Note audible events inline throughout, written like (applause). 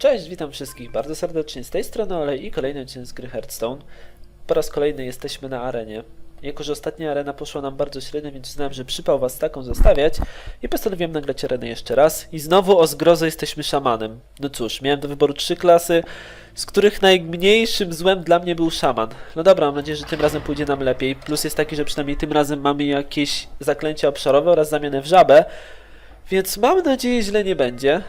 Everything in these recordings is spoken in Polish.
Cześć, witam wszystkich bardzo serdecznie z tej strony Olej i kolejny odcinek z gry Hearthstone. Po raz kolejny jesteśmy na arenie. Jako, że ostatnia arena poszła nam bardzo średnio, więc uznałem, że przypał was taką zostawiać i postanowiłem nagrać arenę jeszcze raz. I znowu o zgrozę jesteśmy szamanem. No cóż, miałem do wyboru trzy klasy, z których najmniejszym złem dla mnie był szaman. No dobra, mam nadzieję, że tym razem pójdzie nam lepiej. Plus jest taki, że przynajmniej tym razem mamy jakieś zaklęcia obszarowe oraz zamianę w żabę. Więc mam nadzieję, źle nie będzie.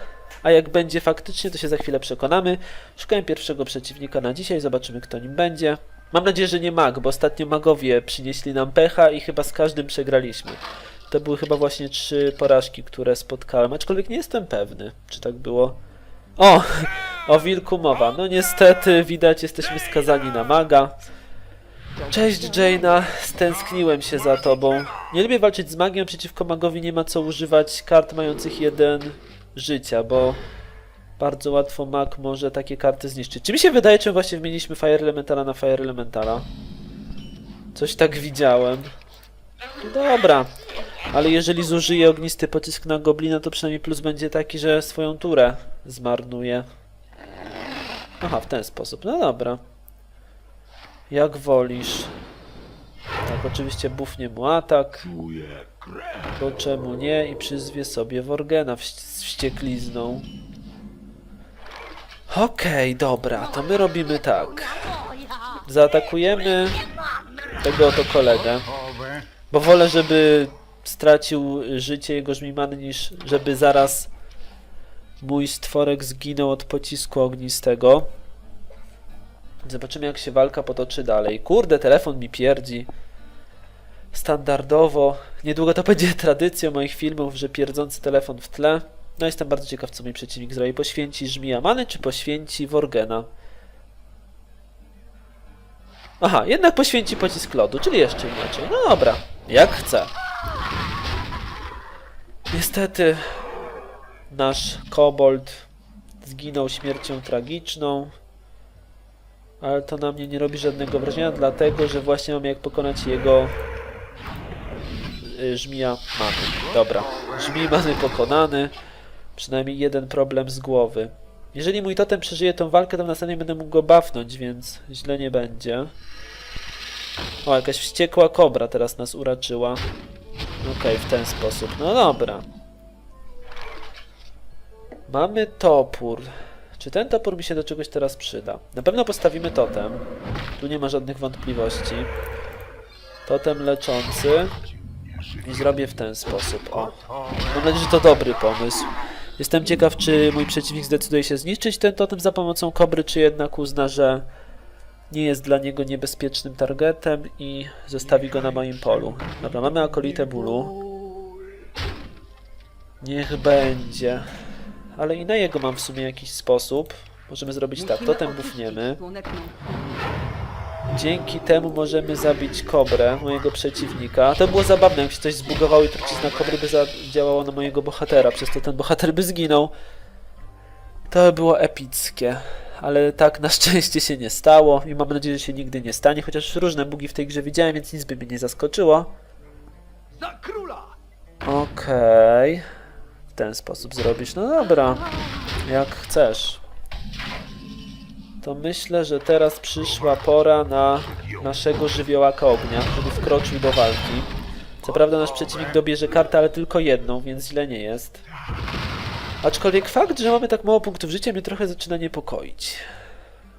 A jak będzie faktycznie, to się za chwilę przekonamy. Szukałem pierwszego przeciwnika na dzisiaj, zobaczymy kto nim będzie. Mam nadzieję, że nie mag, bo ostatnio magowie przynieśli nam pecha i chyba z każdym przegraliśmy. To były chyba właśnie trzy porażki, które spotkałem, aczkolwiek nie jestem pewny, czy tak było. O! O wilku mowa. No niestety, widać, jesteśmy skazani na maga. Cześć Jaina, stęskniłem się za tobą. Nie lubię walczyć z magiem, przeciwko magowi nie ma co używać kart mających jeden życia, bo bardzo łatwo mag może takie karty zniszczyć. Czy mi się wydaje, czy właśnie wymieniliśmy Fire Elementala na Fire Elementala? Coś tak widziałem. Dobra, ale jeżeli zużyję ognisty pocisk na goblina, to przynajmniej plus będzie taki, że swoją turę zmarnuje. Aha, w ten sposób. No dobra. Jak wolisz. Tak, oczywiście bufnie mu atak. Bo czemu nie? I przyzwie sobie Worgena z wścieklizną. Okej, dobra, to my robimy tak. Zaatakujemy tego oto kolegę. Bo wolę, żeby stracił życie jego żmimany, niż żeby zaraz mój stworek zginął od pocisku ognistego. Zobaczymy, jak się walka potoczy dalej. Kurde, telefon mi pierdzi. Standardowo. Niedługo to będzie tradycją moich filmów, że pierdzący telefon w tle. No jestem bardzo ciekaw, co mój przeciwnik zrobi. Poświęci żmija many, czy poświęci Worgena? Aha, jednak poświęci pocisk lodu, czyli jeszcze inaczej. No dobra, jak chce. Niestety nasz kobold zginął śmiercią tragiczną. Ale to na mnie nie robi żadnego wrażenia, dlatego że właśnie mam jak pokonać jego żmija mamy. Dobra, żmij mamy pokonany. Przynajmniej jeden problem z głowy. Jeżeli mój totem przeżyje tą walkę, to następnie będę mógł go bafnąć, więc źle nie będzie. O, jakaś wściekła kobra teraz nas uraczyła. Okej, w ten sposób. No dobra. Mamy topór. Czy ten topór mi się do czegoś teraz przyda? Na pewno postawimy totem. Tu nie ma żadnych wątpliwości. Totem leczący. I zrobię w ten sposób. O. Mam nadzieję, że to dobry pomysł. Jestem ciekaw, czy mój przeciwnik zdecyduje się zniszczyć ten totem za pomocą kobry, czy jednak uzna, że nie jest dla niego niebezpiecznym targetem i zostawi go na moim polu. Dobra, mamy akolitę bólu. Niech będzie. Ale i na jego mam w sumie jakiś sposób. Możemy zrobić tak, totem bufniemy. Dzięki temu możemy zabić kobrę, mojego przeciwnika. To było zabawne, jak się coś zbugowało i trucizna kobry by zadziałała na mojego bohatera, przez to ten bohater by zginął. To by było epickie. Ale tak na szczęście się nie stało i mam nadzieję, że się nigdy nie stanie, chociaż różne bugi w tej grze widziałem, więc nic by mnie nie zaskoczyło. Za króla! Okej. W ten sposób zrobisz. No dobra. Jak chcesz. To myślę, że teraz przyszła pora na naszego żywiołaka ognia, żeby wkroczył do walki. Co prawda nasz przeciwnik dobierze kartę, ale tylko jedną, więc źle nie jest. Aczkolwiek fakt, że mamy tak mało punktów życia mnie trochę zaczyna niepokoić.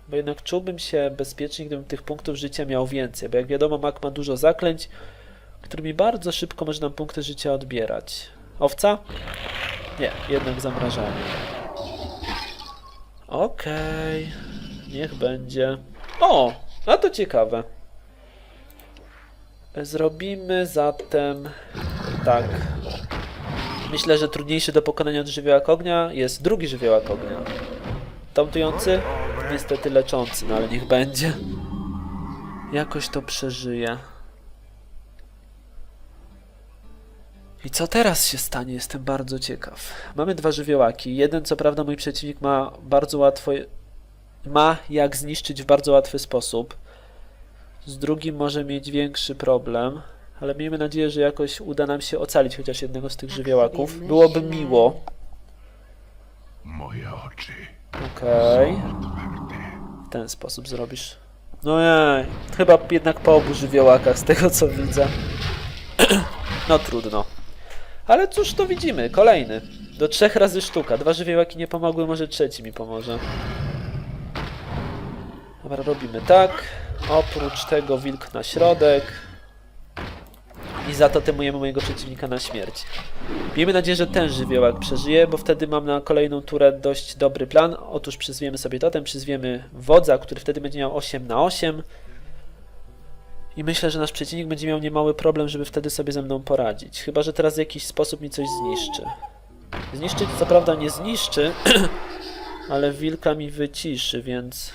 Bo jednak czułbym się bezpiecznie, gdybym tych punktów życia miał więcej. Bo jak wiadomo, mak ma dużo zaklęć, którymi bardzo szybko może nam punkty życia odbierać. Owca? Nie, jednak zamrażanie. Okej, niech będzie. O, a to ciekawe. Zrobimy zatem tak. Myślę, że trudniejszy do pokonania od żywiołak ognia jest drugi żywiołak ognia. Tamtujący? Niestety leczący, no ale niech będzie. Jakoś to przeżyje. I co teraz się stanie? Jestem bardzo ciekaw. Mamy dwa żywiołaki. Jeden, co prawda, mój przeciwnik ma bardzo łatwo. Ma jak zniszczyć w bardzo łatwy sposób. Z drugim może mieć większy problem. Ale miejmy nadzieję, że jakoś uda nam się ocalić chociaż jednego z tych Tak żywiołaków. sobie Byłoby myślę. miło. Moje oczy Okej. W ten sposób zrobisz. No jej, chyba jednak po obu żywiołakach, z tego co widzę. (clears throat) no trudno. Ale cóż to widzimy, kolejny. Do trzech razy sztuka. Dwa żywiołaki nie pomogły, może trzeci mi pomoże. Dobra, robimy tak. Oprócz tego wilk na środek. I za to temujemy mojego przeciwnika na śmierć. Miejmy nadzieję, że ten żywiołak przeżyje, bo wtedy mam na kolejną turę dość dobry plan. Otóż przyzwiemy sobie totem, przyzwiemy wodza, który wtedy będzie miał 8 na 8. I myślę, że nasz przeciwnik będzie miał niemały problem, żeby wtedy sobie ze mną poradzić. Chyba, że teraz w jakiś sposób mi coś zniszczy. Zniszczyć co prawda nie zniszczy, (clears throat) ale wilka mi wyciszy, więc...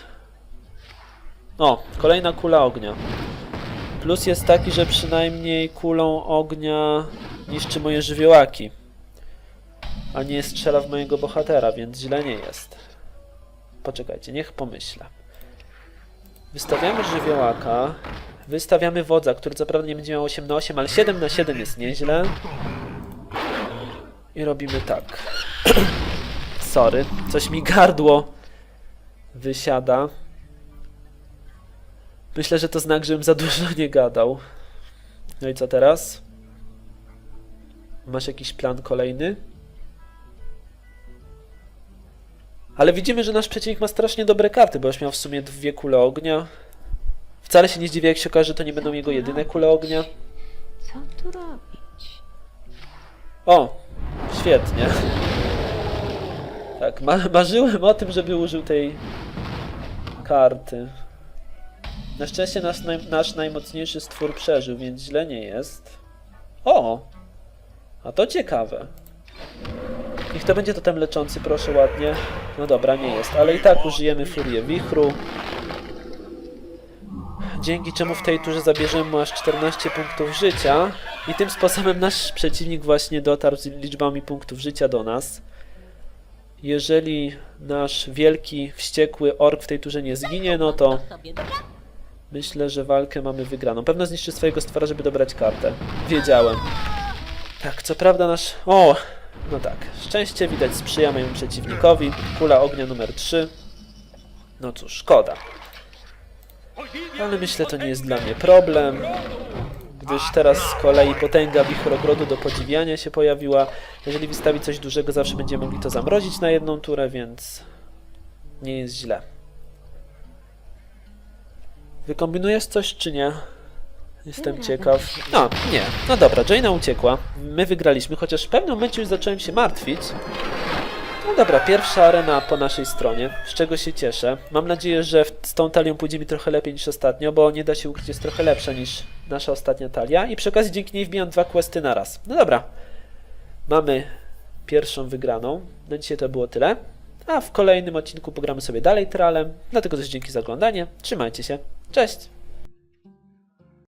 O, kolejna kula ognia. Plus jest taki, że przynajmniej kulą ognia niszczy moje żywiołaki. A nie strzela w mojego bohatera, więc źle nie jest. Poczekajcie, niech pomyślę. Wystawiamy żywiołaka. Wystawiamy wodza, który co prawda nie będzie miał 8 na 8, ale 7 na 7 jest nieźle. I robimy tak. (clears throat) Sorry, coś mi gardło wysiada. Myślę, że to znak, żebym za dużo (laughs) nie gadał. No i co teraz? Masz jakiś plan kolejny? Ale widzimy, że nasz przeciwnik ma strasznie dobre karty, bo już miał w sumie dwie kule ognia. Wcale się nie zdziwię, jak się okaże, że to nie będą jego jedyne kule ognia. Co tu robić? O, świetnie. Tak, ma marzyłem o tym, żeby użył tej karty. Na szczęście nasz, naj nasz najmocniejszy stwór przeżył, więc źle nie jest. O! A to ciekawe. Niech to będzie totem leczący, proszę ładnie. No dobra, nie jest, ale i tak użyjemy Furię Wichru. Dzięki czemu w tej turze zabierzemy aż 14 punktów życia. I tym sposobem nasz przeciwnik właśnie dotarł z liczbami punktów życia do nas. Jeżeli nasz wielki, wściekły ork w tej turze nie zginie, no to myślę, że walkę mamy wygraną. Pewno zniszczy swojego stwora, żeby dobrać kartę. Wiedziałem. Tak, co prawda nasz... O! No tak, szczęście widać sprzyja mojemu przeciwnikowi. Kula ognia numer 3. No cóż, szkoda. Ale myślę, to nie jest dla mnie problem, gdyż teraz z kolei potęga wichrogrodu do podziwiania się pojawiła. Jeżeli wystawi coś dużego, zawsze będziemy mogli to zamrozić na jedną turę, więc nie jest źle. Wykombinujesz coś, czy nie? Jestem ciekaw. No, nie. No dobra, Jaina uciekła. My wygraliśmy, chociaż w pewnym momencie już zacząłem się martwić. No dobra, pierwsza arena po naszej stronie, z czego się cieszę. Mam nadzieję, że z tą talią pójdzie mi trochę lepiej niż ostatnio, bo nie da się ukryć, jest trochę lepsza niż nasza ostatnia talia. I przy okazji dzięki niej wbijam dwa questy na raz. No dobra, mamy pierwszą wygraną. Na dzisiaj to było tyle. A w kolejnym odcinku pogramy sobie dalej tralem. Dlatego też dzięki za oglądanie. Trzymajcie się. Cześć!